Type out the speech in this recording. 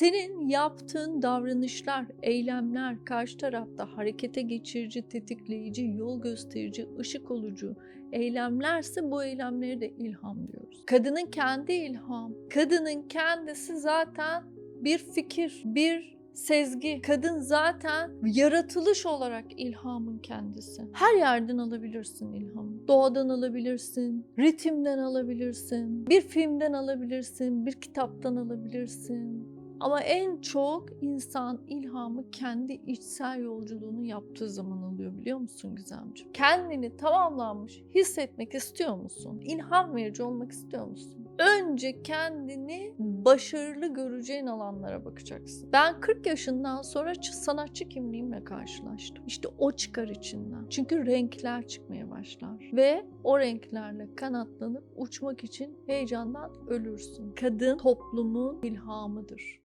Senin yaptığın davranışlar, eylemler karşı tarafta harekete geçirici, tetikleyici, yol gösterici, ışık olucu eylemlerse bu eylemleri de ilham diyoruz. Kadının kendi ilham, kadının kendisi zaten bir fikir, bir sezgi. Kadın zaten yaratılış olarak ilhamın kendisi. Her yerden alabilirsin ilhamı. Doğadan alabilirsin, ritimden alabilirsin, bir filmden alabilirsin, bir kitaptan alabilirsin. Ama en çok insan ilhamı kendi içsel yolculuğunu yaptığı zaman alıyor biliyor musun Gizemciğim? Kendini tamamlanmış hissetmek istiyor musun? İlham verici olmak istiyor musun? Önce kendini başarılı göreceğin alanlara bakacaksın. Ben 40 yaşından sonra sanatçı kimliğimle karşılaştım. İşte o çıkar içinden. Çünkü renkler çıkmaya başlar. Ve o renklerle kanatlanıp uçmak için heyecandan ölürsün. Kadın toplumun ilhamıdır.